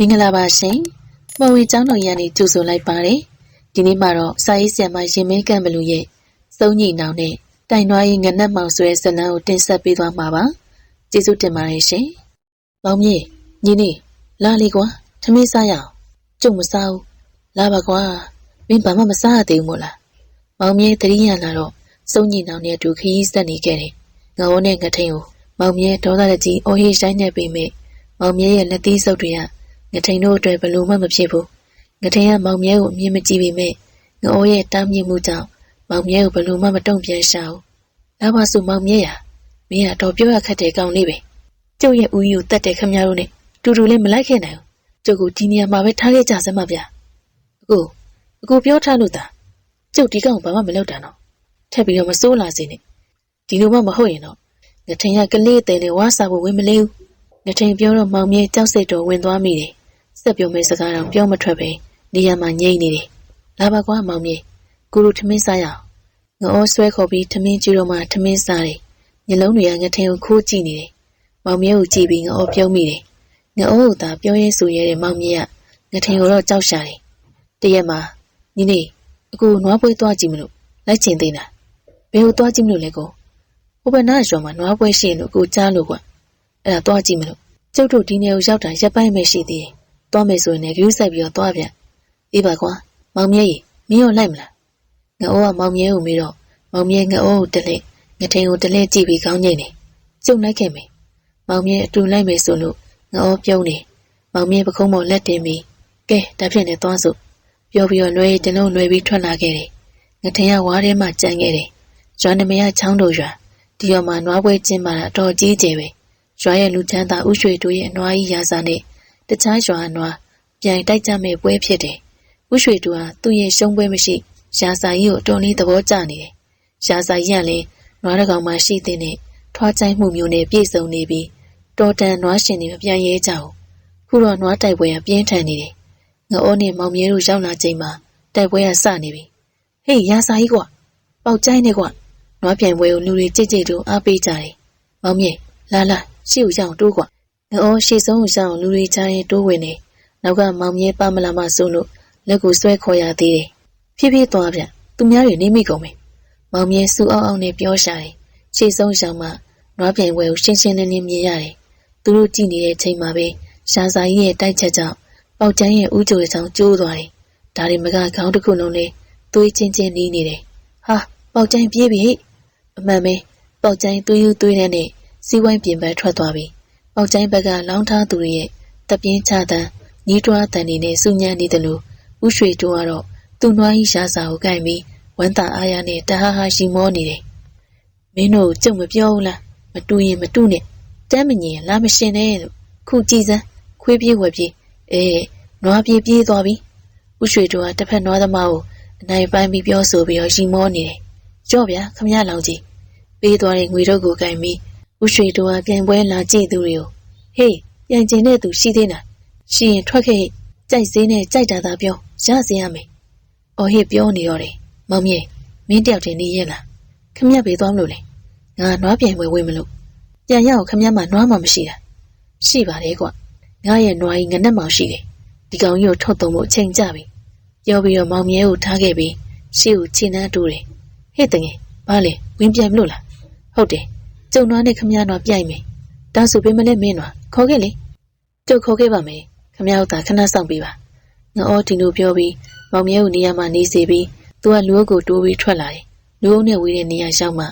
မင်္ဂလာပါရှင်။မော်ဝေကျောင်းတော်ရန်နေကြိုဆိုလိုက်ပါတယ်။ဒီနေ့မှာတော့စာရေးဆရာမရင်မင်းကံဘလူရဲ့စုံညီနောင်နဲ့တိုင်နွားရင်ငနက်မောင်ဆွဲဇလန်းကိုတင်ဆက်ပေးသွားမှာပါ။ကျေးဇူးတင်ပါတယ်ရှင်။မောင်မြေညီနေလာလေကွာထမင်းစားရအောင်။ကျုံမစားဘူး။လာပါကွာမင်းဘာမှမစားရသေးဘူးမို့လား။မောင်မြေတတိယလာတော့စုံညီနောင်နဲ့အတူခရီးဆက်နေခဲ့တယ်။ငေါနဲ့ငထိန်ကိုမောင်မြေဒေါသတကြီးအိုဟေးဆိုင်နေပြီမေမောင်မြေရဲ့လက်သီးစုပ်တွေက ငထိန်တို့အတွက်ဘလို့မှမဖြစ်ဘူးငထိန်ကမောင်မြဲကိုအမြင်မကြည့်ပေမဲ့ငအိုးရဲ့တားမြစ်မှုကြောင့်မောင်မြဲကိုဘလို့မှမတုံ့ပြန်ရှာဘူးလာပါစုမောင်မြဲရမင်းကတော့ပြောရခက်တဲ့ကောင်းလေးပဲကျုပ်ရဲ့ဦးကြီးကိုတတ်တယ်ခမရတို့နဲ့တူတူလေးမလိုက်ခဲ့နိုင်ဘူးကျုပ်ကဒီနေရာမှာပဲထားခဲ့ကြစမ်းပါဗျာအခုအခုပြောထားလို့သာကျုပ်ဒီကောင်ဘာမှမလုပ်တာတော့ထက်ပြီးတော့မစိုးလာစေနဲ့ဒီလိုမှမဟုတ်ရင်တော့ငထိန်ကကလေးတဲ့လေဝါစာဖို့ဝင်မလေးဘူးငထိန်ပြောတော့မောင်မြဲကြောက်စိတ်တော်ဝင်သွားမိတယ် ဆက်ပြောမယ့်စကားတော့ပြောမထွက်ပဲနေရာမှာငြိမ့်နေတယ်လာပါကွာမောင်မြေကိုလူထမင်းစားရအောင်ငအောဆွဲခေါ်ပြီးထမင်းကျူတော့မှထမင်းစားတယ်ညလုံးတွေကငထင်းကိုခိုးကြည့်နေတယ်မောင်မြေကိုကြည့်ပြီးငအောပြုံးမိတယ်ငအောကိုသာပြောရဲဆိုရဲတဲ့မောင်မြေကငထင်းကိုတော့ကြောက်ရှာတယ်တရက်မှာညီနေအခုနွားပွဲသွားကြည့်မလို့လိုက်ချင်သေးလားဘယ်ကိုသွားကြည့်မလို့လဲကိုဟိုဘနာရွာမှာနွားပွဲရှိရင်လို့ကိုကြားလို့ကွအဲ့ဒါသွားကြည့်မလို့ကျုပ်တို့ဒီနေကိုရောက်တာရက်ပိုင်းပဲရှိသေးတယ် သွားမယ်ဆိုရင်လည်းဂရုစိုက်ပြီးတော့သွားပြန်အေးပါကွာမောင်မြဲကြီးမင်းရောလိုက်မလားငအိုးကမောင်မြဲကိုမေးတော့မောင်မြဲငအိုးကိုတလက်ငထိန်ကိုတလက်ကြည့်ပြီးကောင်းငိမ့်နေကျုံလိုက်ခဲ့မယ်မောင်မြဲအတူလိုက်မယ်ဆိုလို့ငအိုးပြုံးနေမောင်မြဲပခုံးပေါ်လက်တင်ပြီးကဲဒါဖြင့်လည်းသွားစို့ပြောပြီးတော့လွယ်တင်လုံးလွယ်ပြီးထွက်လာခဲ့တယ်ငထိန်ကဝါးထဲမှာကြံခဲ့တယ်ရွာနမရချောင်းတို့ရွာဒီရောမှာနွားပွဲကျင်းပါတာအတော်ကြီးကျယ်ပဲရွာရဲ့လူချမ်းသာဥရွှေတို့ရဲ့နွားကြီးရာစာနဲ့ တခြားရွာနွားပြိုင်တိုက်ကြမဲ့ပွဲဖြစ်တယ်။ဥရွှေတူဟာသူ့ရဲ့ရှုံးပွဲမရှိရာစာကြီးကိုတော်လေးသဘောကျနေတယ်။ရာစာကြီးကလည်းနွားတကောင်မှရှိတဲ့နဲ့ထွားချိုင်းမှုမျိုးနဲ့ပြည့်စုံနေပြီးတော်တန်နွားရှင်တွေမပြန်ရဲကြဘူး။ခုတော့နွားတိုက်ပွဲကပြင်းထန်နေတယ်။ငအိုးနဲ့မောင်မြဲတို့ရောက်လာချိန်မှာတိုက်ပွဲကစနေပြီ။ဟေးရာစာကြီးကွာပေါက်ချိုင်းနေကွာနွားပြိုင်ပွဲကိုလူတွေကြိတ်ကြိတ်တို့အားပေးကြတယ်။မောင်မြဲလာလာရှေ့ကိုရောက်တိုးကွာ ငအောရှေ့ဆုံးရှောင်းလူတွေချားရင်တိုးဝင်နေနောက်ကမောင်မြဲပါမလာမဆိုလို့လက်ကိုဆွဲခေါ်ရသေးတယ်ဖြည်းဖြည်းသွားပြန်သူများတွေနေမိကုန်မယ်မောင်မြဲစူအောင်အောင်နဲ့ပြောရှာတယ်ရှေ့ဆုံးရှောင်းမှနွားပြိုင်ဝဲကိုရှင်းရှင်းလင်းလင်းမြင်ရတယ်သူတို့ကြည့်နေတဲ့ချိန်မှာပဲရှာစာကြီးရဲ့တိုက်ချက်ကြောင့်ပေါက်ချမ်းရဲ့ဥကြိုတဲ့ချောင်းကျိုးသွားတယ်ဒါတွေမကခေါင်းတစ်ခုလုံးလေးသွေးချင်းချင်းနီးနေတယ်ဟာပေါက်ချမ်းပြေးပြီအမှန်ပဲပေါက်ချမ်းသွေးယူသွေးနဲ့စီးဝိုင်းပြင်ပထွက်သွားပြီ ပေါက်ကျိုင်းဘက်ကလောင်းထားသူတွေရဲ့တပြင်းချတဲ့ညီးတွားတန်တွေနဲ့စူညံနေတယ်လို့ဥရွှေတိုးကတော့သူ့နွားကြီးရှားစာကိုကြိုက်ပြီးဝမ်းသာအားရနဲ့တဟားဟာရှိမောနေတယ်။မင်းတို့ကြုံမပြောဘူးလားမတူရင်မတူနဲ့တမ်းမငင်လာမရှင်နဲ့လို့ခုကြည်စမ်းခွေးပြေးဝက်ပြေးအေးနွားပြေးပြေးသွားပြီ။ဥရွှေတိုးကတစ်ဖက်နွားသမားကိုအနိုင်ပိုင်းပြီးပြောဆိုပြီးတော့ရှိမောနေတယ်။ကြော့ဗျာခမရလောင်ကြီးပေးသွားတဲ့ငွေတော့ကိုကြိုက်ပြီး ဥရွှေတို့ကပြန်ပွဲလာကြည့်သူတွေကိုဟေးပြန်ကျင်တဲ့သူရှိသေးလားရှိရင်ထွက်ခဲ့ကြိုက်စေးနဲ့ကြိုက်တာသာပြောရစေရမယ်။အော်ဟေ့ပြောနေတော့တယ်မောင်မြေမင်းတယောက်တည်းနေရဲ့လားခမက်ပေးသွားမလို့လေငါနွားပြန်ဝဲဝဲမလို့ပြန်ရအောင်ခမက်မှနွားမှမရှိတာရှိပါတယ်ကွငါရဲ့နွားကြီးငနဲ့မောင်ရှိတယ်ဒီကောင်ကြီးကိုထုတ်သုံးဖို့အချိန်ကြပြီပြောပြီးတော့မောင်မြဲကိုထားခဲ့ပြီးရှေ့ကိုခြေနှမ်းတိုးတယ်ဟဲ့တငယ်ဘာလဲဝင်းပြန်မလို့လားဟုတ်တယ် ကျုံနွားနဲ့ခမရနွားပြိုင်မယ်။ဒါဆိုပေးမလဲမင်းနွားခေါ်ခဲ့လေ။ကျုပ်ခေါ်ခဲ့ပါမယ်။ခမရတို့သာခဏစောင့်ပေးပါ။ငါအော်ဒီလိုပြောပြီးမောင်မြဲကိုနေရာမှာနေစေပြီးသူကလူအုပ်ကိုတိုးပြီးထွက်လာတယ်။လူအုပ်နဲ့ဝေးတဲ့နေရာရောက်မှ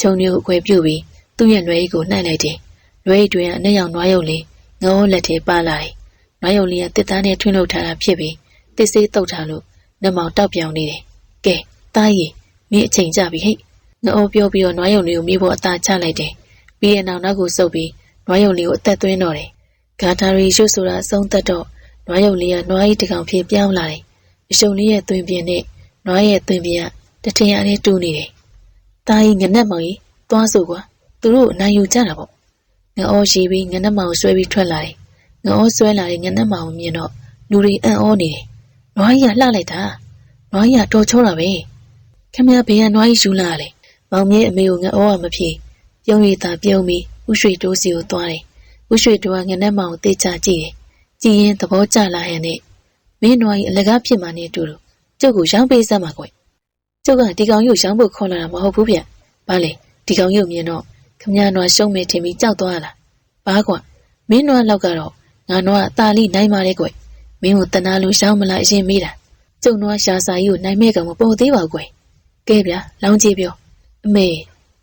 ခြုံမျိုးအခွဲပြုတ်ပြီးသူ့ရဲ့လွယ်ရီကိုနှိုက်လိုက်တယ်။လွယ်ရီတွင်အနဲ့ရောင်နွားရုပ်လေးငါအော်လက်ထဲပါလာတယ်။နွားရုပ်လေးကတစ်သားနဲ့ထွင်းထုတ်ထားတာဖြစ်ပြီးတစ်စေးတုတ်ထားလို့နှမောင်တောက်ပြောင်နေတယ်။ကဲတားရီမင်းအချိန်ကြပြီဟဲ့ ငအိုးပြောပြီးတော့နွားယုံလေးကိုမိဖို့အသာချလိုက်တယ်။ပြီးရဲ့နောက်နောက်ကိုစုပ်ပြီးနွားယုံလေးကိုအသက်သွင်းတော့တယ်။ဂါထာရီရွတ်ဆိုတာအဆုံးသက်တော့နွားယုံလေးကနွားကြီးတစ်ကောင်ဖြစ်ပြောင်းလာတယ်။အရှုံလေးရဲ့သွင်းပြင်းနဲ့နွားရဲ့သွင်းပြင်းကတထင်ရတဲ့တူးနေတယ်။တာကြီးငနက်မောင်ကြီးသွားစို့ကွာ။သူတို့အနိုင်ယူကြတာပေါ့။ငအောရှိပြီးငနက်မောင်ဆွဲပြီးထွက်လာတယ်။ငအောဆွဲလာတဲ့ငနက်မောင်မြင်တော့လူတွေအံ့ဩနေတယ်။နွားကြီးကလှလိုက်တာ။နွားကြီးကတော်ချောတာပဲ။ခမရဘေးကနွားကြီးယူလာတယ် မောင်မြဲအမေကိုငါဩဝမဖြေပြုံးရည်သာပြုံးပြီးဥရွှေတိုးစီကိုသွားတယ်ဥရွှေတိုးကငနဲ့မောင်ကိုတေးချကြည့်တယ်ကြည်ရင်သဘောကျလာဟန်နဲ့မင်းတို့ရဲ့အလကားဖြစ်မှနဲ့တူတူကျုပ်ကိုရောင်းပေးစမ်းပါကွ။ကျုပ်ကဒီကောင်ရုပ်ရောင်းဖို့ခေါ်လာတာမဟုတ်ဘူးဗျ။ဘာလဲဒီကောင်ရုပ်မြင်တော့ခမည်းတော်ရှုံးမယ်ထင်ပြီးကြောက်သွားလား။ဘာကွမင်းတို့လောက်ကတော့ငါတို့ကအသာလိနိုင်ပါလေကွ။မင်းကိုတနာလို့ရှောင်းမလားအရင်မေးတာ။ကျုံတော့ရှာစာကြီးကိုနိုင်မဲ့ကောင်မပေါ်သေးပါကွ။ကဲဗျာလောင်းကြီးပြော။ အမေ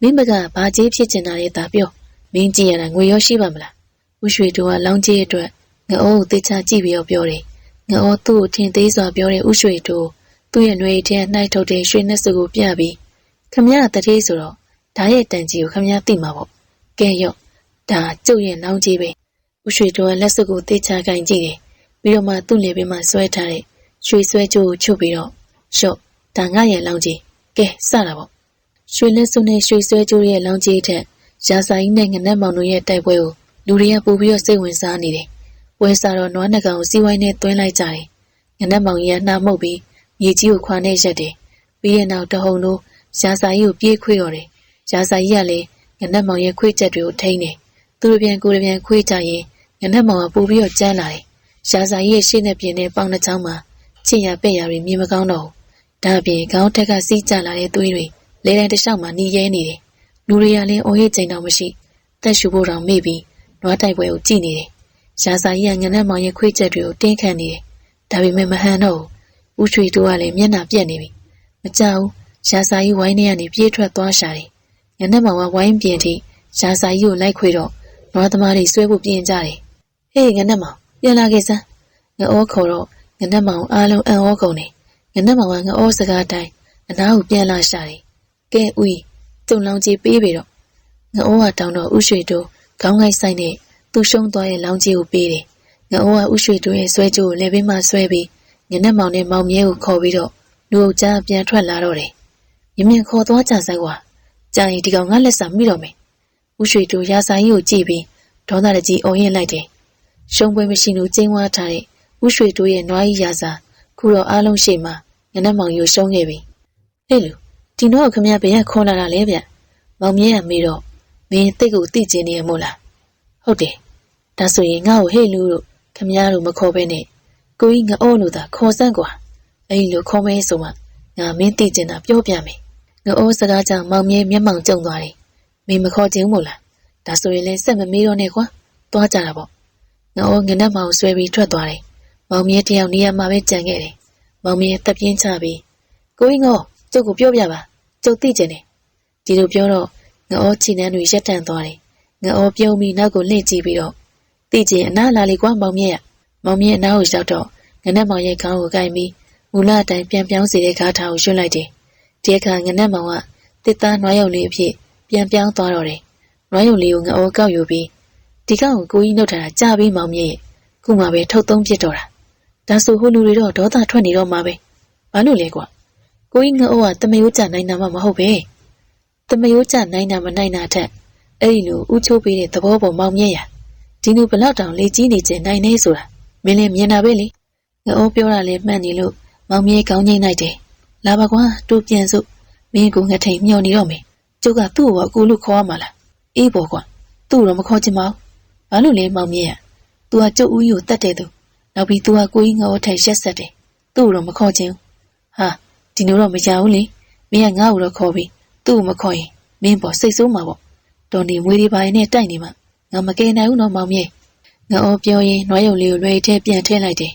မင်းမကဘာကြီးဖြစ်ချင်တာလဲသာပြော။မင်းကြည့်ရတာငွေရောရှိပါမလား။ဦးရွှေတို့ကလောင်းကြီးအတွက်ငအိုးကိုတေချာကြည့်ပြီးတော့ပြောတယ်။ငအိုးသူ့ကိုထင်သေးစွာပြောတဲ့ဦးရွှေတို့သူ့ရဲ့နှွေထဲနှိုက်ထုတ်တဲ့ရွှေနှက်စုကိုပြပြီးခမရတတိဆိုတော့ဓာရဲ့တန်ကြီးကိုခမရသိမှာပေါ့။ကဲရော့ဒါကျုပ်ရဲ့နောင်ကြီးပဲ။ဦးရွှေတို့ကလက်စုကိုတေချာကင်ကြည့်တယ်။ပြီးတော့မှသူ့လေဘေးမှာဆွဲထားတဲ့ရွှေဆွဲကြိုးကိုချုပ်ပြီးတော့ရှော့ဒါငါရဲ့လောင်ကြီးကဲစတာပေါ့။ ရွှေလက်စုနဲ့ရွှေဆွဲကြိုးရဲ့လောင်ကြီးထက်ရာဇာကြီးနဲ့ငနက်မောင်တို့ရဲ့တိုက်ပွဲကိုလူတွေကပို့ပြီးတော့စိတ်ဝင်စားနေတယ်။ပွဲစားတော့နွားနှကောင်ကိုစီးဝိုင်းနဲ့တွင်းလိုက်ကြတယ်။ငနက်မောင်ကြီးကနှာမှုတ်ပြီးမြေကြီးကိုခွာနဲ့ရက်တယ်။ပြီးရင်နောက်တဟုန်တို့ရာဇာကြီးကိုပြေးခွေတော့တယ်။ရာဇာကြီးကလည်းငနက်မောင်ရဲ့ခွေးချက်တွေကိုထိန်းတယ်။သူတို့ပြန်ကိုယ်ပြန်ခွေးကြရင်ငနက်မောင်ကပူပြီးတော့ကျန်းလာတယ်။ရာဇာကြီးရဲ့ရှေ့နဲ့ပြင်တဲ့ပေါင်နှချောင်းမှာချင်ရပက်ရတွေမြင်မကောင်းတော့ဘူး။ဒါအပြင်ခေါင်းထက်ကစီးကျလာတဲ့သွေးတွေ လဲတိုင်းတစ်လျှောက်မှာနှီးရဲနေတယ်။လူတွေကလည်းအိုးရဲ့ချိန်တော့မရှိ။တက်ရှူဖို့တောင်မေ့ပြီးနွားတိုက်ပွဲကိုကြည့်နေတယ်။ရာဇာကြီးကငနက်မောင်ရဲ့ခွေးချက်တွေကိုတင်းခတ်နေတယ်။ဒါပေမဲ့မဟန်တော့ဘူး။ဦးရွှေတို့ကလည်းမျက်နှာပြက်နေပြီ။မကြောက်ဘူး။ရာဇာကြီးဝိုင်းထဲကနေပြေးထွက်သွားရှာတယ်။ငနက်မောင်ကဝိုင်းပြင်ထိရာဇာကြီးကိုလိုက်ခွေတော့နွားသမားတွေဆွဲဖို့ပြင်ကြတယ်။ဟေးငနက်မောင်ပြန်လာခဲ့စမ်း။ငအောခေါ်တော့ငနက်မောင်အားလုံးအံ့ဩကုန်တယ်။ငနက်မောင်ကငအောစကားတိုင်းအနားကိုပြန်လာရှာတယ်။ ကဲဦးကျုံလောင်ကြီးပေးပြီတော့။ငအိုးကတောင်းတော့ဥရွှေတို့ခေါင်းငိုက်ဆိုင်နဲ့သူ့ရှုံးသွားရဲ့လောင်ကြီးကိုပေးတယ်။ငအိုးကဥရွှေတို့ရဲ့ဆွဲကြိုးကိုလက်ဘေးမှာဆွဲပြီးညနေမောင်နဲ့မောင်မြဲကိုခေါ်ပြီးတော့လူအုပ်ကြားပြန်ထွက်လာတော့တယ်။မြင်မြင်ခေါ်သွားကြဆိုင်ကွာ။ကြာရင်ဒီကောင်ငါလက်စာမိတော့မယ်။ဥရွှေတို့ရာစာကြီးကိုကြည့်ပြီးဒေါသတကြီးအုံရင်လိုက်တယ်။ရှုံးပွဲမရှိလို့ကျင်းဝါထားတဲ့ဥရွှေတို့ရဲ့နွားကြီးရာစာခုတော့အားလုံးရှိမှညနေမောင်ယူရှုံးခဲ့ပြီ။ဟဲ့လူ ဒီတော့ခမရဘယ်ကခေါ်လာတာလဲဗျ။မောင်မြဲကမေးတော့မင်းတိတ်ကိုတိကျင်နေရမို့လားဟုတ်တယ်ဒါဆိုရင်ငါ့ကိုဟေ့လူတို့ခမရတို့မခေါ်ဘဲနဲ့ကိုကြီးငအိုးလို့သာခေါ်စမ်းကွာအဲ့လိုခေါ်မဲဆိုမှငါမင်းတိကျင်တာပြောပြမယ်ငအိုးစကားကြောင့်မောင်မြဲမျက်မှောင်ကျုံသွားတယ်မင်းမခေါ်ခြင်းမို့လားဒါဆိုရင်လည်းစက်မမေးတော့နဲ့ကွာသွားကြတာပေါ့ငအိုးငနက်မောင်ဆွဲပြီးထွက်သွားတယ်မောင်မြဲတယောက်နေရာမှာပဲကြံခဲ့တယ်မောင်မြဲတက်ပြင်းချပြီးကိုကြီးငေါကျုပ်ကိုပြောပြပါ ကျုပ်သိကျင်တယ်ဒီလိုပြောတော့ငအောချီနှန်းတွေရက်တန့်သွားတယ်။ငအောပြုံးပြီးနောက်ကိုလှည့်ကြည့်ပြီးတော့သိကျင်အနားလာလေကွာမောင်မြက်ရ။မောင်မြက်အနားကိုရောက်တော့ငနက်မောင်ရဲ့ခေါင်းကိုကိုင်ပြီးမူလအတိုင်းပြန်ပြောင်းစေတဲ့ကားထားကိုရွှတ်လိုက်တယ်။ဒီအခါငနက်မောင်ကတစ်သားနွားရုံလေးအဖြစ်ပြန်ပြောင်းသွားတော့တယ်။နွားရုံလေးကိုငအောကောက်ယူပြီးဒီကောင်ကိုကိုကြီးနှုတ်ထားတာကြားပြီးမောင်မြက်ရဲ့ခုမှပဲထုတ်သုံးပြစ်တော့တာ။ဒါဆိုဟိုလူတွေတော့ဒေါသထွက်နေတော့မှာပဲ။ဘာလို့လဲကွာ။ ကိုကြီးငအိုးကတမယိုးကြနိုင်တာမှမဟုတ်ပဲ။တမယိုးကြနိုင်တာမနိုင်တာထက်အဲ့ဒီလိုဥချိုးပေးတဲ့သဘောပေါ်မောင်မြဲရဒီလိုဘလောက်တောင်လေကြီးနေကျနိုင်နေဆိုတာမင်းလည်းမြင်တာပဲလေငအိုးပြောတာလည်းမှန်နေလို့မောင်မြဲကောင်းငိမ့်လိုက်တယ်လာပါကွာတူပြန်စို့မင်းကငထိန်မျောနေတော့မယ်ကျုပ်ကသူ့ကိုအကူလို့ခေါ်ရမှာလားအေးပေါ့ကွာသူ့တော့မခေါ်ချင်ပါဘူးဘာလို့လဲမောင်မြဲရ तू ကကျုပ်ဦးကြီးကိုတတ်တယ်သူနောက်ပြီး तू ကကိုကြီးငအိုးထိုင်ရက်ဆက်တယ်သူ့တော့မခေါ်ချင်ဟာ ဒီလိုတော့မရဘူးလေမင်းကငါ့ကိုတော့ခေါ်ပြီးသူ့ကိုမခေါ်ရင်မင်းပေါ်စိတ်ဆိုးမှာပေါ့တော်နေမွေးဒီပိုင်းနဲ့တိုက်နေမှငါမကယ်နိုင်ဘူးနော်မောင်မြေငါအောပြောရင်နွားရုံလေးကိုလွယ်ထဲပြန်ထည့်လိုက်တယ်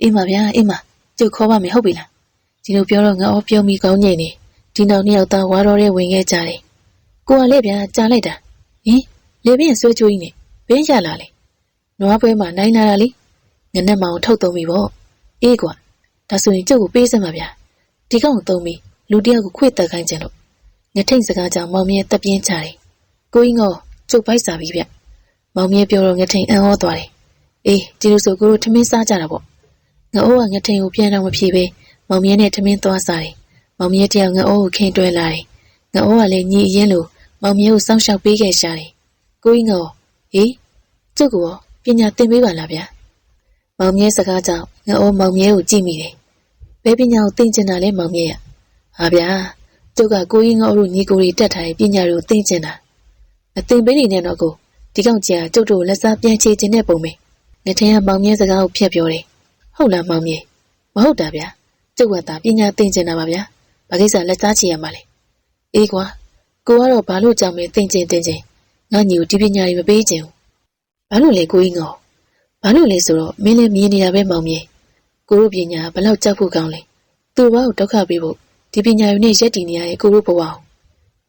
အေးမဗျာအေးမကျုပ်ခေါ်ပါမယ်ဟုတ်ပြီလားဒီလိုပြောတော့ငါအောပြောမိကောင်းငိမ့်နေဒီနောက်နှစ်ယောက်သားဝါတော်တဲ့ဝင်ခဲ့ကြတယ်ကိုကလည်းဗျာကြားလိုက်တာဟင်လေပြင်းဆွဲချိုးကြီးနဲ့ဘင်းရလာလေနွားပွဲမှာနိုင်လာတာလေငနဲ့မောင်ထုတ်သုံးပြီပေါ့အေးကွာဒါဆိုရင်ကျုပ်ကိုပေးစမ်းပါဗျာ ဒီကောင်ကိုသုံးပြီးလူတယောက်ကိုခွေတက်ခိုင်းကြလို့ညထိတ်စကားကြောင့်မောင်မြဲတက်ပြင်းချတယ်။ကိုကြီးငေါကျုပ်ပိုက်စာပြီဗျ။မောင်မြဲပြောတော့ငထိန်အံ့ဩသွားတယ်။အေးဒီလိုဆိုကိုတို့ထမင်းစားကြတာပေါ့။ငအိုးကငထိန်ကိုပြန်တော့မဖြေပဲမောင်မြဲနဲ့ထမင်းသွားစားတယ်။မောင်မြဲတယောက်ငအိုးကိုခင်းတွဲလာတယ်။ငအိုးကလည်းညီအရင်လိုမောင်မြဲကိုစောင့်ရှောက်ပေးခဲ့ရှာတယ်။ကိုကြီးငေါဟေးကျုပ်ကပညာသင်ပေးပါလားဗျာ။မောင်မြဲစကားကြောင့်ငအိုးမောင်မြဲကိုကြည့်မိတယ်။ ဘယ်ပညာကိုသင်ကျင်တာလဲမောင်မြဲရ။ဟာဗျာကျုပ်ကကိုကြီးငေါ့တို့ညီကိုတွေတက်ထားတဲ့ပညာတွေကိုသိကျင်တာမသိပေးနေနဲ့တော့ကိုဒီကောင်ကြီးကကျုပ်တို့လက်စားပြန်ချေခြင်းတဲ့ပုံပဲငထင်းကမောင်မြဲစကားကိုဖျက်ပြောတယ်ဟုတ်လားမောင်မြဲမဟုတ်တာဗျာကျုပ်ကသာပညာသင်ကျင်တာပါဗျာဘာကိစ္စလက်စားချီရမှာလဲအေးကွာကိုကတော့ဘာလို့ကြောင်မဲသင်ကျင်သင်ကျင်ငါညီကိုဒီပညာတွေမပေးချင်ဘူးဘာလို့လဲကိုကြီးငေါဘာလို့လဲဆိုတော့မင်းလည်းမြင်နေတာပဲမောင်မြဲ ကိုတို့ပညာဘလောက်ကြောက်ဖို့ကောင်းလဲသူ့ဘာကိုဒုက္ခပေးဖို့ဒီပညာတွေနဲ့ရက်တည်နေရတဲ့ကိုတို့ဘဝကို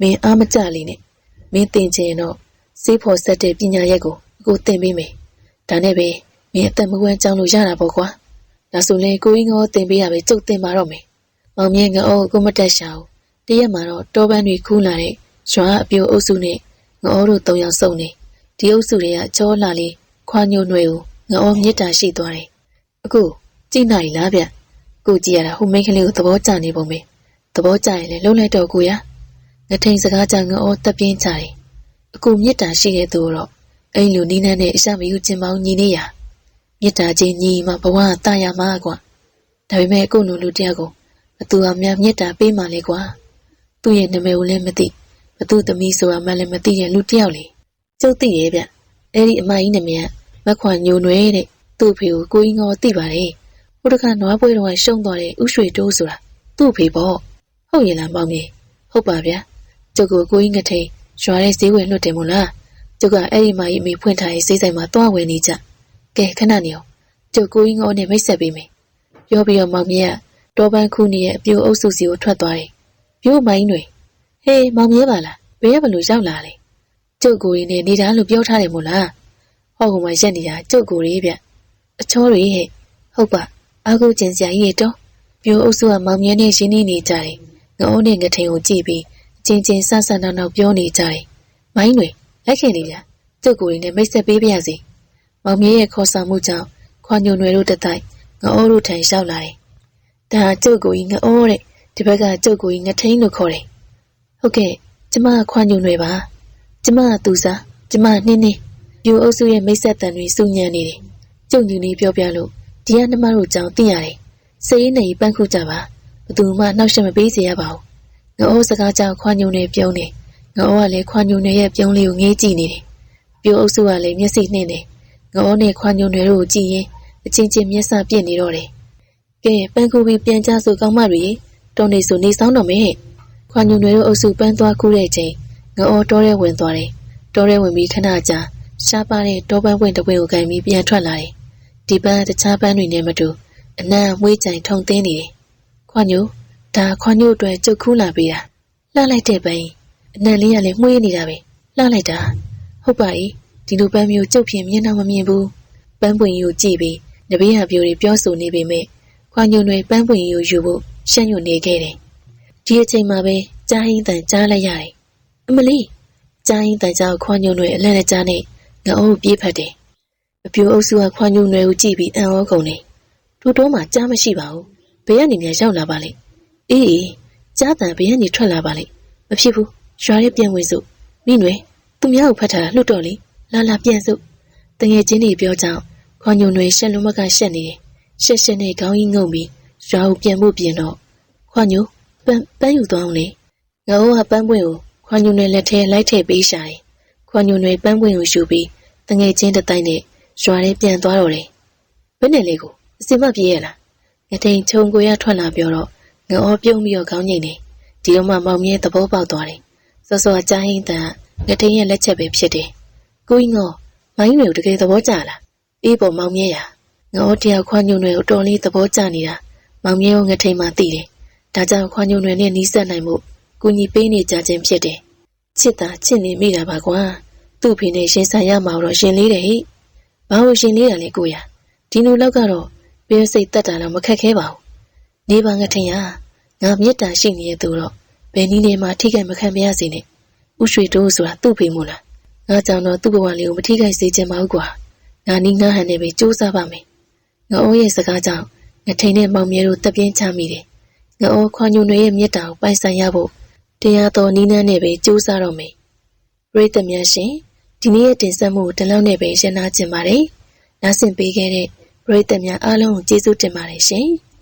မင်းအားမကြလေးနဲ့မင်းသင်ချင်ရင်တော့စေးဖို့ဆက်တဲ့ပညာရက်ကိုကိုသင်ပေးမယ်ဒါနဲ့ပဲမင်းအသက်မကွမ်းကြောင်းလို့ရတာပေါ့ကွာဒါဆိုလဲကိုကြီးငေါသင်ပေးရပဲကြုတ်သင်ပါတော့မယ်မောင်မြဲငအောကိုမတက်ရှာဘူးတရက်မှာတော့တောပန်းတွေခူးလာတဲ့ရွာအပြိုအုပ်စုနဲ့ငအောတို့၃ယောက်စုံနေဒီအုပ်စုတွေကကြောလာလေးခွာညို့နှွယ်ကိုငအောမြစ်တာရှိသွားတယ်အခု ကြည့်နိုင်လားဗျကိုကြည့်ရတာဟိုမိန်းကလေးကိုသဘောကျနေပုံပဲသဘောကျရင်လည်းလှုပ်လိုက်တော့ကိုရငထိန်စကားကြောင့်ငေါ်တက်ပြင်းကြတယ်အကူမြစ်တာရှိတဲ့သူတော့အဲ့လိုနီးနှန်းနဲ့အရှမယူခြင်းမောင်းညီနေရမြစ်တာချင်းညီမှဘဝတာယာမကွာဒါပေမဲ့အခုလူလူတယောက်ကိုဘသူဟာများမြစ်တာပေးမှလေကွာသူ့ရဲ့နာမည်ကိုလည်းမသိဘသူသမီးဆိုတာမှလည်းမသိတဲ့လူတယောက်လေကျုပ်သိရဲ့ဗျအဲ့ဒီအမကြီးနာမည်ကမခွန်ညိုနွယ်တဲ့သူ့ဖေကိုကိုင်းငေါ်သိပါတယ် တခါနွားပွဲတော်ကရှုံးသွားတဲ့ဥရွှေတိုးဆိုတာသူ့ဖေပေါ့ဟုတ်ရဲ့လားမောင်မြေဟုတ်ပါဗျာကျုပ်ကိုကိုကြီးငထိန်ရွာတဲ့ဈေးဝယ်လွတ်တယ်မို့လားကျုပ်ကအဲ့ဒီမကြီးအမိဖွင့်ထားရေးဈေးဆိုင်မှာတွားဝယ်နေကြကဲခဏနေအောင်ကျုပ်ကိုကြီးငေါနဲ့မိတ်ဆက်ပေးမယ်ပြောပြီးတော့မောင်မြေကတောပန်းခုနေရဲ့အပြိုအုပ်စုစီကိုထွက်သွားတယ်ပြိုမိုင်းတွေဟေးမောင်မြဲပါလားဘယ်ရဘလို့ရောက်လာလဲကျုပ်ကိုရင်းနဲ့နေတာလို့ပြောထားတယ်မို့လားဟောက်ကောင်မရက်နေတာကျုပ်ကိုရေးဗျအချောတွေဟဲ့ဟုတ်ပါ အာကုကျင်စရာကြီးတော့ပြိုအုပ်စုကမောင်မြဲနဲ့ရင်းနှီးနေကြတယ်ငအိုးနဲ့ငထိန်ကိုကြည့်ပြီးအချင်းချင်းဆဆနောက်နောက်ပြောနေကြတယ်မိုင်းတွေလက်ခင်လေးဗျကျုပ်ကိုရင်းနဲ့မိတ်ဆက်ပေးပါရစေမောင်မြဲရဲ့ခေါ်ဆောင်မှုကြောင့်ခွန်ညိုနွယ်တို့တတိုက်ငအိုးတို့ထံရောက်လာတယ်ဒါကျုပ်ကိုကြီးငအိုးတဲ့ဒီဘက်ကကျုပ်ကိုကြီးငထိန်လို့ခေါ်တယ်ဟုတ်ကဲ့ကျမခွန်ညိုနွယ်ပါကျမကသူစားကျမနှင်းနှင်းပြူအုပ်စုရဲ့မိတ်ဆက်တန်တွေစုညံနေတယ်ကျုပ်ညူနေပြောပြလို့ ဒီကနှမတို့ကြောင့်သိရတယ်စေးနေပန်းခုကြပါဘသူမှနှောက်ရှက်မပေးစေရပါဘူးငအိုးစကားကြောင့်ခွန်ညိုနေပြုံးနေငအိုးကလည်းခွန်ညိုနေရဲ့ပြုံးလေးကိုငေးကြည့်နေတယ်ပြူအုပ်စုကလည်းမျက်စိနှင်းနေငအိုးနဲ့ခွန်ညိုနေတို့ကိုကြည့်ရင်အချင်းချင်းမျက်စာပြစ်နေတော့တယ်ကဲပန်းခုပြီးပြန်ကြဆိုကောင်းမတွေတော်နေဆိုနေဆောင်တော့မယ်ခွန်ညိုနေတို့အုပ်စုပန်းသွားကူးတဲ့ချိန်ငအိုးတောထဲဝင်သွားတယ်တောထဲဝင်ပြီးခဏကြာရှားပါတဲ့တောပန်းပွင့်တပွင့်ကိုကင်ပြီးပြန်ထွက်လာတယ် ဒီပန်းတခြားပန်းတွေနဲ့မတူအနံ့မွေးကြိုင်ထုံသင်းနေတယ်ခွန်ညိုဒါခွန်ညိုအတွက်ကြုတ်ခူးလာပေးတာလှလိုက်တဲ့ပန်းအနံ့လေးကလည်းမှုေးနေတာပဲလှလိုက်တာဟုတ်ပါ၏ဒီလိုပန်းမျိုးကြုတ်ဖြင့်မျက်နှာမမြင်ဘူးပန်းပွင့်ကြီးကိုကြည့်ပြီးနဘေးဟာပြိုတွေပြောဆိုနေပေမဲ့ခွန်ညိုတွေပန်းပွင့်ကြီးကိုယူဖို့ရှမ်းညွနေခဲ့တယ်ဒီအချိန်မှာပဲကြားဟင်းတန်ကြားလိုက်ရတယ်အမလီကြားဟင်းတန်ကြောင့်ခွန်ညိုတွေအလန့်နဲ့ကြားနေငအုပ်ပြေးဖက်တယ် အပြိုအုပ်စုကခွန်ညိုတွေကိုကြည့်ပြီးအံ့ဩကုန်တယ်ထို့တော့မှကြားမရှိပါဘူးဘယ်ကနေများရောက်လာပါလဲအေးအေးကြားတန်ဘယ်ကနေထွက်လာပါလဲမဖြစ်ဘူးရွာရဲ့ပြန်ဝင်စုမိနွယ်သူများကိုဖတ်ထားတာလှုပ်တော့လေလာလာပြန်စုတငယ်ချင်းတွေပြောကြောင်းခွန်ညုံတွေရှက်လုံးမကရှက်နေတယ်ရှက်ရှက်နဲ့ခေါင်းကြီးငုံပြီးရွာကိုပြန်ဖို့ပြင်တော့ခွန်ညုံပန်းပန်းယူသွားအောင်လေငါတို့ကပန်းပွင့်ကိုခွန်ညုံတွေလက်ထဲလိုက်ထည့်ပေးရှာတယ်ခွန်ညုံတွေပန်းပွင့်ကိုယူပြီးတငယ်ချင်းတစ်တိုက်နဲ့ ရွာထဲပြန်သွားတော့တယ်ဘယ်နဲ့လေးကိုအစင်မပြေးရလားငထိန်ခြုံကိုရထွက်လာပြောတော့ငအောပြုံးပြီးတော့ခေါင်းငိမ့်နေဒီတော့မှမောင်မြဲသဘောပေါက်သွားတယ်စောစောအကြိုင်းတန်ငထိန်ရဲ့လက်ချက်ပဲဖြစ်တယ်ကိုကြီးငေါမိုင်းတွေကိုတကယ်သဘောကျလားအေးပေါ်မောင်မြဲရငေါတယောက်ခွန်ညုံတွေကိုတော်လေးသဘောကျနေတာမောင်မြဲကိုငထိန်မှသိတယ်ဒါကြောင့်ခွန်ညုံတွေနဲ့နီးစပ်နိုင်မှုကူညီပေးနေကြခြင်းဖြစ်တယ်ချစ်တာချစ်နေမိတာပါကွာသူ့ဖေနဲ့ရှင်ဆိုင်ရမှာတော့ရှင်လေးတယ်ဟိ ဘာလို့ရှင်လေးရလဲကိုရဒီလိုလောက်ကတော့ပြည့်စိတ်တက်တာတော့မခက်ခဲပါဘူးနေပါငထင်ရငါမြတ်တာရှိနေတဲ့သူတော့ဘယ်နည်းနဲ့မှထိခိုက်မခံမရစေနဲ့ဥရွှေတိုးဆိုတာသူ့ဖေမို့လားငါကြောင့်တော့သူ့ဘဝလေးကိုမထိခိုက်စေချင်ပါဘူးကွာငါနီးငါဟန်နဲ့ပဲစူးစမ်းပါမယ်ငါအိုးရဲ့စကားကြောင့်ငထိန်နဲ့မောင်မြဲတို့တပ်ပြင်းချမိတယ်ငါအိုးခွန်ညုံတွေရဲ့မြတ်တာကိုပိုင်ဆိုင်ရဖို့တရားတော်နီးနှန်းနဲ့ပဲစူးစမ်းတော့မယ်ပရိသတ်များရှင် ဒီနေ့ရဲ့တင်ဆက်မှုဒီလောက်နဲ့ပဲရှင်းနာကျင်ပါတယ်နားဆင်ပေးခဲ့တဲ့ပရိသတ်များအားလုံးကိုကျေးဇူးတင်ပါတယ်ရှင်။